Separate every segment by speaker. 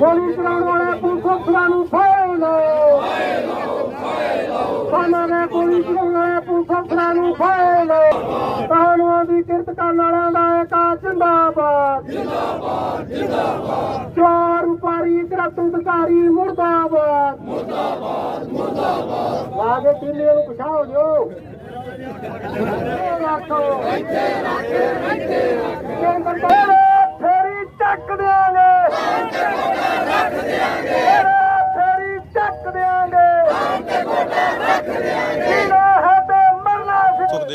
Speaker 1: ਗੋਲੀ ਚਲਾਉਣ ਵਾਲੇ ਪੁਲਿਸ ਅਫਸਰਾਂ ਨੂੰ ਫੜ ਲਓ ਉਹਨਾਂ ਨੇ ਗੋਲੀ ਚਲਾਉਣ ਵਾਲੇ ਪੁਲਿਸ ਅਫਸਰਾਂ ਨੂੰ ਫੜ ਲਓ ਕਾਨੂੰਨਾਂ ਦੀ ਕਿਰਤ ਕਰਨ ਵਾਲਿਆਂ ਦਾ ਏਕਾ ਜਿੰਦਾਬਾਦ ਜਿੰਦਾਬਾਦ ਜਿੰਦਾਬਾਦ ਚੋਰ ਉਪਾਰੀ ਕਰਤੂਤਕਾਰੀ ਮੁਰਦਾਬਾਦ ਮੁਰਦਾਬਾਦ ਮੁਰਦਾਬਾਦ ਲਾਗੇ ਟਿੱਲੇ ਨੂੰ ਪਛਾਓ ਜੋ ਰੱਖੋ ਇੱਥੇ ਰੱਖ ਇੱਥੇ ਰੱਖ ਫੇਰੀ ਚੱਕ ਦੇਾਂਗੇ ਰੱਖ ਦੇਾਂਗੇ ਫੇਰੀ ਚੱਕ ਦੇਾਂਗੇ ਰੱਖ ਦੇਾਂਗੇ ਹੈ ਤੇ ਮਰਨਾ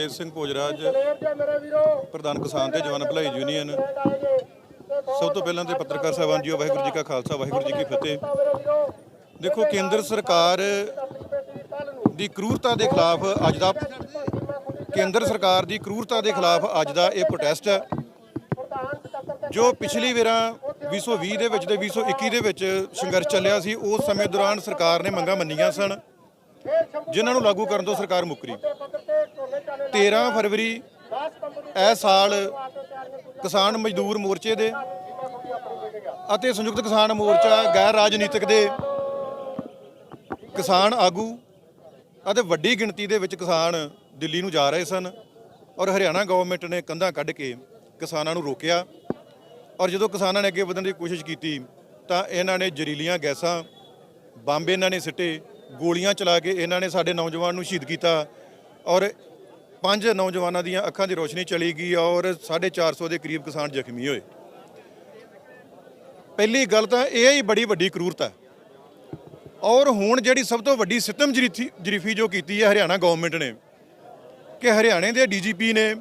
Speaker 1: ਸੀ
Speaker 2: ਸਿੰਘ ਭੋਜਰਾਜ, ਪ੍ਰਧਾਨ ਕਿਸਾਨ ਤੇ ਜਵਾਨ ਭਲਾਈ ਯੂਨੀਅਨ, ਸਭ ਤੋਂ ਪਹਿਲਾਂ ਤੇ ਪੱਤਰਕਾਰ ਸਾਹਿਬਾਨ ਜੀਓ ਵਾਹਿਗੁਰੂ ਜੀ ਕਾ ਖਾਲਸਾ, ਵਾਹਿਗੁਰੂ ਜੀ ਕੀ ਫਤਿਹ। ਦੇਖੋ, ਕੇਂਦਰ ਸਰਕਾਰ ਦੀ ਕਰੂਰਤਾ ਦੇ ਖਿਲਾਫ ਅੱਜ ਦਾ ਕੇਂਦਰ ਸਰਕਾਰ ਦੀ ਕਰੂਰਤਾ ਦੇ ਖਿਲਾਫ ਅੱਜ ਦਾ ਇਹ ਪ੍ਰੋਟੈਸਟ ਹੈ, ਜੋ ਪਿਛਲੀ ਵੇਰਾਂ 2020 ਦੇ ਵਿੱਚ ਤੇ 2021 ਦੇ ਵਿੱਚ ਸੰਘਰਸ਼ ਚੱਲਿਆ ਸੀ, ਉਸ ਸਮੇਂ ਦੌਰਾਨ ਸਰਕਾਰ ਨੇ ਮੰਗਾਂ ਮੰਨੀਆਂ ਸਨ। ਜਿਨ੍ਹਾਂ ਨੂੰ ਲਾਗੂ ਕਰਨ ਤੋਂ ਸਰਕਾਰ ਮੁੱਕਰੀ। 13 ਫਰਵਰੀ ਇਹ ਸਾਲ ਕਿਸਾਨ ਮਜ਼ਦੂਰ ਮੋਰਚੇ ਦੇ ਅਤੇ ਸੰਯੁਕਤ ਕਿਸਾਨ ਮੋਰਚਾ ਗੈਰ ਰਾਜਨੀਤਿਕ ਦੇ ਕਿਸਾਨ ਆਗੂ ਅਤੇ ਵੱਡੀ ਗਿਣਤੀ ਦੇ ਵਿੱਚ ਕਿਸਾਨ ਦਿੱਲੀ ਨੂੰ ਜਾ ਰਹੇ ਸਨ ਔਰ ਹਰਿਆਣਾ ਗਵਰਨਮੈਂਟ ਨੇ ਕੰਧਾਂ ਕੱਢ ਕੇ ਕਿਸਾਨਾਂ ਨੂੰ ਰੋਕਿਆ। ਔਰ ਜਦੋਂ ਕਿਸਾਨਾਂ ਨੇ ਅੱਗੇ ਵਧਣ ਦੀ ਕੋਸ਼ਿਸ਼ ਕੀਤੀ ਤਾਂ ਇਹਨਾਂ ਨੇ ਜ਼ਹਿਰੀਲੀਆਂ ਗੈਸਾਂ ਬੰਬ ਇਹਨਾਂ ਨੇ ਸਿੱਟੇ। ਗੋਲੀਆਂ ਚਲਾ ਕੇ ਇਹਨਾਂ ਨੇ ਸਾਡੇ ਨੌਜਵਾਨ ਨੂੰ ਸ਼ਹੀਦ ਕੀਤਾ ਔਰ ਪੰਜ ਨੌਜਵਾਨਾਂ ਦੀਆਂ ਅੱਖਾਂ ਦੀ ਰੋਸ਼ਨੀ ਚਲੀ ਗਈ ਔਰ 450 ਦੇ ਕਰੀਬ ਕਿਸਾਨ ਜ਼ਖਮੀ ਹੋਏ। ਪਹਿਲੀ ਗੱਲ ਤਾਂ ਇਹ ਹੀ ਬੜੀ ਵੱਡੀ ਕਰੂਰਤ ਹੈ। ਔਰ ਹੁਣ ਜਿਹੜੀ ਸਭ ਤੋਂ ਵੱਡੀ ਸਿੱਤਮ ਜਰੀਥੀ- ਜਰੀਫੀ ਜੋ ਕੀਤੀ ਹੈ ਹਰਿਆਣਾ ਗਵਰਨਮੈਂਟ ਨੇ, ਕਿ ਹਰਿਆਣੇ ਦੇ ਡੀਜੀਪੀ ਨੇ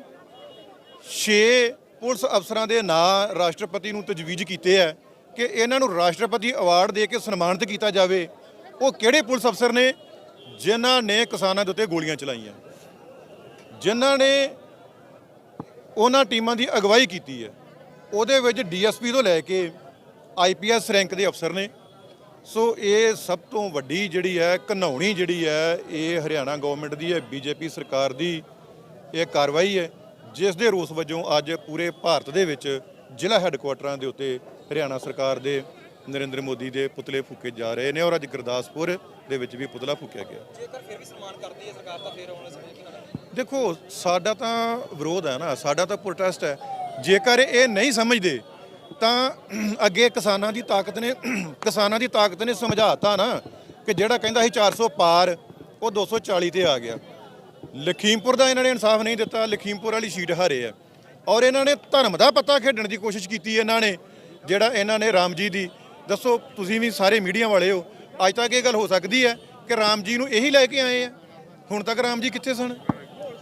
Speaker 2: 6 ਪੁਲਿਸ ਅਫਸਰਾਂ ਦੇ ਨਾਂ ਰਾਸ਼ਟਰਪਤੀ ਨੂੰ ਤਜਵੀਜ਼ ਕੀਤੇ ਹੈ ਕਿ ਇਹਨਾਂ ਨੂੰ ਰਾਸ਼ਟਰਪਤੀ ਅਵਾਰਡ ਦੇ ਕੇ ਸਨਮਾਨਿਤ ਕੀਤਾ ਜਾਵੇ। ਉਹ ਕਿਹੜੇ ਪੁਲਿਸ ਅਫਸਰ ਨੇ? ਜਿਨ੍ਹਾਂ ਨੇ ਕਿਸਾਨਾਂ ਦੇ ਉੱਤੇ ਗੋਲੀਆਂ ਚਲਾਈਆਂ। ਜਿਨ੍ਹਾਂ ਨੇ ਉਹਨਾਂ ਟੀਮਾਂ ਦੀ ਅਗਵਾਈ ਕੀਤੀ ਹੈ। ਉਹਦੇ ਵਿੱਚ ਡੀਐਸਪੀ ਤੋਂ ਲੈ ਕੇ ਆਈਪੀਐਸ ਰੈਂਕ ਦੇ ਅਫਸਰ ਨੇ। ਸੋ ਇਹ ਸਭ ਤੋਂ ਵੱਡੀ ਜਿਹੜੀ ਹੈ ਘਨੌਣੀ ਜਿਹੜੀ ਹੈ, ਇਹ ਹਰਿਆਣਾ ਗਵਰਨਮੈਂਟ ਦੀ ਹੈ, ਬੀਜੇਪੀ ਸਰਕਾਰ ਦੀ ਇਹ ਕਾਰਵਾਈ ਹੈ, ਜਿਸ ਦੇ ਰੋਸ ਵਜੋਂ ਅੱਜ ਪੂਰੇ ਭਾਰਤ ਦੇ ਵਿੱਚ ਜ਼ਿਲ੍ਹਾ ਹੈੱਡਕੁਆਟਰਾਂ ਦੇ ਉੱਤੇ ਹਰਿਆਣਾ ਸਰਕਾਰ ਦੇ ਨਰਿੰਦਰ ਮੋਦੀ ਦੇ ਪੁਤਲੇ ਫੂਕੇ ਜਾ ਰਹੇ ਨੇ ਔਰ ਅੱਜ ਗੁਰਦਾਸਪੁਰ ਦੇ ਵਿੱਚ ਵੀ ਪੁਤਲਾ ਫੂਕਿਆ ਗਿਆ।
Speaker 3: ਜੇਕਰ ਫਿਰ ਵੀ ਸਨਮਾਨ ਕਰਦੀ ਹੈ ਸਰਕਾਰ ਤਾਂ ਫਿਰ ਉਹਨੇ ਸਮਝ ਕਿ
Speaker 2: ਦੇਖੋ ਸਾਡਾ ਤਾਂ ਵਿਰੋਧ ਹੈ ਨਾ ਸਾਡਾ ਤਾਂ ਪ੍ਰੋਟੈਸਟ ਹੈ। ਜੇਕਰ ਇਹ ਨਹੀਂ ਸਮਝਦੇ ਤਾਂ ਅੱਗੇ ਕਿਸਾਨਾਂ ਦੀ ਤਾਕਤ ਨੇ ਕਿਸਾਨਾਂ ਦੀ ਤਾਕਤ ਨੇ ਸਮਝਾਤਾ ਨਾ ਕਿ ਜਿਹੜਾ ਕਹਿੰਦਾ ਸੀ 400 ਪਾਰ ਉਹ 240 ਤੇ ਆ ਗਿਆ। ਲਖੀਮਪੁਰ ਦਾ ਇਹਨਾਂ ਨੇ ਇਨਸਾਫ ਨਹੀਂ ਦਿੱਤਾ ਲਖੀਮਪੁਰ ਵਾਲੀ ਸੀਟ ਹਾਰੇ ਆ। ਔਰ ਇਹਨਾਂ ਨੇ ਧਰਮ ਦਾ ਪੱਤਾ ਖੇਡਣ ਦੀ ਕੋਸ਼ਿਸ਼ ਕੀਤੀ ਇਹਨਾਂ ਨੇ ਜਿਹੜਾ ਇਹਨਾਂ ਨੇ ਰਾਮ ਜੀ ਦੀ ਦੱਸੋ, ਤੁਸੀਂ ਵੀ ਸਾਰੇ ਮੀਡੀਆ ਵਾਲੇ ਹੋ। ਅੱਜ ਤੱਕ ਇਹ ਗੱਲ ਹੋ ਸਕਦੀ ਹੈ ਕਿ ਰਾਮ ਜੀ ਨੂੰ ਇਹੀ ਲੈ ਕੇ ਆਏ ਆ। ਹੁਣ ਤੱਕ ਰਾਮ ਜੀ ਕਿੱਥੇ ਸਨ?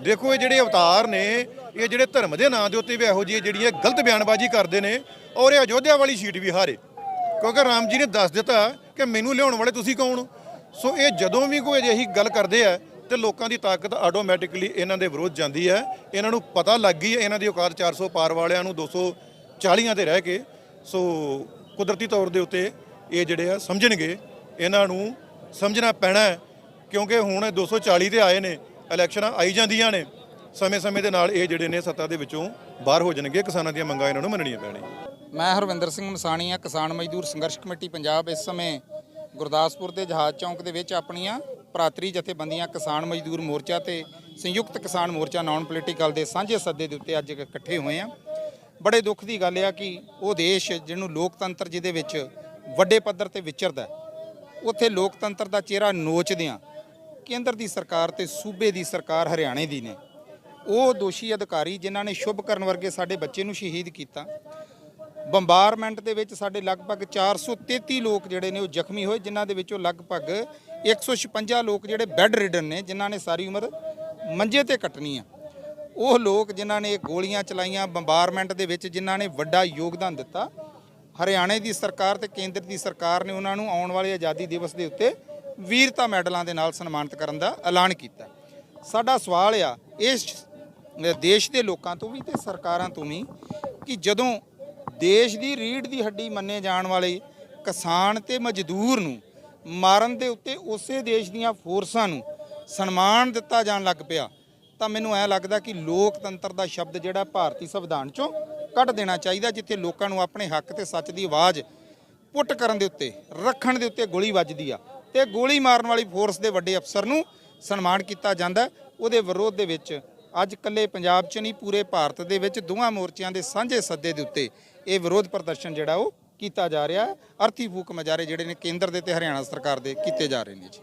Speaker 2: ਦੇਖੋ, ਇਹ ਜਿਹੜੇ ਅਵਤਾਰ ਨੇ, ਇਹ ਜਿਹੜੇ ਧਰਮ ਦੇ ਨਾਂ ਦੇ ਉੱਤੇ ਵੀ ਇਹੋ ਜਿਹੀ ਜਿਹੜੀਆਂ ਗਲਤ ਬਿਆਨਬਾਜ਼ੀ ਕਰਦੇ ਨੇ, ਔਰ ਇਹ ਅਯੋਧਿਆ ਵਾਲੀ ਸੀਟ ਵੀ ਹਾਰੇ। ਕਿਉਂਕਿ ਰਾਮ ਜੀ ਨੇ ਦੱਸ ਦਿੱਤਾ ਕਿ ਮੈਨੂੰ ਲਿਆਉਣ ਵਾਲੇ ਤੁਸੀਂ ਕੌਣ ਹੋ? ਸੋ ਇਹ ਜਦੋਂ ਵੀ ਕੋਈ ਅਜਿਹੀ ਗੱਲ ਕਰਦੇ ਆ, ਤੇ ਲੋਕਾਂ ਦੀ ਤਾਕਤ ਆਟੋਮੈਟਿਕਲੀ ਇਹਨਾਂ ਦੇ ਵਿਰੋਧ ਜਾਂਦੀ ਹੈ। ਇਹਨਾਂ ਨੂੰ ਪਤਾ ਲੱਗ ਗਈ ਹੈ, ਇਹਨਾਂ ਦੀ ਔਕਾਤ 400 ਪਾਰ ਵਾਲਿਆਂ ਨੂੰ 240 ਤੇ ਰਹਿ ਕੇ। ਸੋ ਕੁਦਰਤੀ ਤੌਰ ਦੇ ਉੱਤੇ ਇਹ ਜਿਹੜੇ ਆ ਸਮਝਣਗੇ, ਇਹਨਾਂ ਨੂੰ ਸਮਝਣਾ ਪੈਣਾ ਹੈ, ਕਿਉਂਕਿ ਹੁਣ ਇਹ 240 ਤੇ ਆਏ ਨੇ, ਇਲੈਕਸ਼ਨਾਂ ਆਈ ਜਾਂਦੀਆਂ ਨੇ, ਸਮੇਂ-ਸਮੇਂ ਦੇ ਨਾਲ ਇਹ ਜਿਹੜੇ ਨੇ ਸੱਤਾ ਦੇ ਵਿੱਚੋਂ ਬਾਹਰ ਹੋ ਜਾਣਗੇ, ਕਿਸਾਨਾਂ ਦੀਆਂ ਮੰਗਾਂ ਇਹਨਾਂ ਨੂੰ ਮੰਨਣੀਆਂ ਪੈਣੀਆਂ।
Speaker 3: ਮੈਂ ਹਰਵਿੰਦਰ ਸਿੰਘ ਮਸਾਣੀ ਆ ਕਿਸਾਨ ਮਜ਼ਦੂਰ ਸੰਘਰਸ਼ ਕਮੇਟੀ ਪੰਜਾਬ। ਇਸ ਸਮੇਂ ਗੁਰਦਾਸਪੁਰ ਦੇ ਜਹਾਜ਼ ਚੌਂਕ ਦੇ ਵਿੱਚ ਆਪਣੀਆਂ ਭਰਾਤਰੀ ਜਥੇਬੰਦੀਆਂ ਕਿਸਾਨ ਮਜ਼ਦੂਰ ਮੋਰਚਾ ਤੇ ਸੰਯੁਕਤ ਕਿਸਾਨ ਮੋਰਚਾ ਨਾਨ ਪੋਲੀਟੀਕਲ ਦੇ ਸਾਂਝੇ ਸੱਦੇ ਦੇ ਉੱਤੇ ਅੱਜ ਇਕੱਠੇ ਹੋਏ ਆ ਬੜੇ ਦੁੱਖ ਦੀ ਗੱਲ ਆ ਕਿ ਉਹ ਦੇਸ਼ ਜਿਹਨੂੰ ਲੋਕਤੰਤਰ ਜਿਹਦੇ ਵਿੱਚ ਵੱਡੇ ਪੱਧਰ ਤੇ ਵਿਚਰਦਾ ਉੱਥੇ ਲੋਕਤੰਤਰ ਦਾ ਚਿਹਰਾ ਨੋਚਦਿਆਂ ਕੇਂਦਰ ਦੀ ਸਰਕਾਰ ਤੇ ਸੂਬੇ ਦੀ ਸਰਕਾਰ ਹਰਿਆਣੇ ਦੀ ਨੇ। ਉਹ ਦੋਸ਼ੀ ਅਧਿਕਾਰੀ ਜਿਨ੍ਹਾਂ ਨੇ ਸ਼ੁਭ ਕਰਨ ਵਰਗੇ ਸਾਡੇ ਬੱਚੇ ਨੂੰ ਸ਼ਹੀਦ ਕੀਤਾ। ਬੰਬਾਰਮੈਂਟ ਦੇ ਵਿੱਚ ਸਾਡੇ ਲਗਭਗ 433 ਲੋਕ ਜਿਹੜੇ ਨੇ ਉਹ ਜ਼ਖਮੀ ਹੋਏ, ਜਿਨ੍ਹਾਂ ਦੇ ਵਿੱਚੋਂ ਲਗਭਗ 156 ਲੋਕ ਜਿਹੜੇ ਬੈੱਡ ਰਿਡਨ ਨੇ, ਜਿਨ੍ਹਾਂ ਨੇ ਸਾਰੀ ਉਮਰ ਮੰਜੇ ਤੇ ਕੱਟਣੀ ਆ। ਉਹ ਲੋਕ ਜਿਨ੍ਹਾਂ ਨੇ ਗੋਲੀਆਂ ਚਲਾਈਆਂ ਬੰਬਾਰਮੈਂਟ ਦੇ ਵਿੱਚ, ਜਿਨ੍ਹਾਂ ਨੇ ਵੱਡਾ ਯੋਗਦਾਨ ਦਿੱਤਾ, ਹਰਿਆਣੇ ਦੀ ਸਰਕਾਰ ਤੇ ਕੇਂਦਰ ਦੀ ਸਰਕਾਰ ਨੇ ਉਹਨਾਂ ਨੂੰ ਆਉਣ ਵਾਲੇ ਆਜ਼ਾਦੀ ਦਿਵਸ ਦੇ ਉੱਤੇ ਵੀਰਤਾ ਮੈਡਲਾਂ ਦੇ ਨਾਲ ਸਨਮਾਨਿਤ ਕਰਨ ਦਾ ਐਲਾਨ ਕੀਤਾ। ਸਾਡਾ ਸਵਾਲ ਆ, ਇਸ ਦੇਸ਼ ਦੇ ਲੋਕਾਂ ਤੋਂ ਵੀ ਤੇ ਸਰਕਾਰਾਂ ਤੋਂ ਵੀ, ਕਿ ਜਦੋਂ ਦੇਸ਼ ਦੀ ਰੀੜ ਦੀ ਹੱਡੀ ਮੰਨੇ ਜਾਣ ਵਾਲੇ ਕਿਸਾਨ ਤੇ ਮਜ਼ਦੂਰ ਨੂੰ ਮਾਰਨ ਦੇ ਉੱਤੇ ਉਸੇ ਦੇਸ਼ ਦੀਆਂ ਫੋਰਸਾਂ ਨੂੰ ਸਨਮਾਨ ਦਿੱਤਾ ਜਾਣ ਲੱਗ ਪਿਆ ਤਾਂ ਮੈਨੂੰ ਐ ਲੱਗਦਾ ਕਿ ਲੋਕਤੰਤਰ ਦਾ ਸ਼ਬਦ ਜਿਹੜਾ ਭਾਰਤੀ ਸੰਵਿਧਾਨ ਚੋਂ ਕੱਢ ਦੇਣਾ ਚਾਹੀਦਾ, ਜਿੱਥੇ ਲੋਕਾਂ ਨੂੰ ਆਪਣੇ ਹੱਕ ਤੇ ਸੱਚ ਦੀ ਆਵਾਜ਼ ਪੁੱਟ ਕਰਨ ਦੇ ਉੱਤੇ, ਰੱਖਣ ਦੇ ਉੱਤੇ ਗੋਲੀ ਵੱਜਦੀ ਆ। ਤੇ ਗੋਲੀ ਮਾਰਨ ਵਾਲੀ ਫੋਰਸ ਦੇ ਵੱਡੇ ਅਫਸਰ ਨੂੰ ਸਨਮਾਨ ਕੀਤਾ ਜਾਂਦਾ। ਉਹਦੇ ਵਿਰੋਧ ਦੇ ਵਿੱਚ ਅੱਜ ਕੱਲੇ ਪੰਜਾਬ 'ਚ ਨਹੀਂ, ਪੂਰੇ ਭਾਰਤ ਦੇ ਵਿੱਚ ਦੋਵਾਂ ਮੋਰਚਿਆਂ ਦੇ ਸਾਂਝੇ ਸੱਦੇ ਦੇ ਉੱਤੇ ਇਹ ਵਿਰੋਧ ਪ੍ਰਦਰਸ਼ਨ ਜਿਹੜਾ ਉਹ ਕੀਤਾ ਜਾ ਰਿਹਾ ਅਰਥੀ ਫੂਕ ਮਜਾਰੇ ਜਿਹੜੇ ਨੇ ਕੇਂਦਰ ਦੇ ਤੇ ਹਰਿਆਣਾ ਸਰਕਾਰ ਦੇ ਕੀਤੇ ਜਾ ਰਹੇ ਨੇ ਜੀ।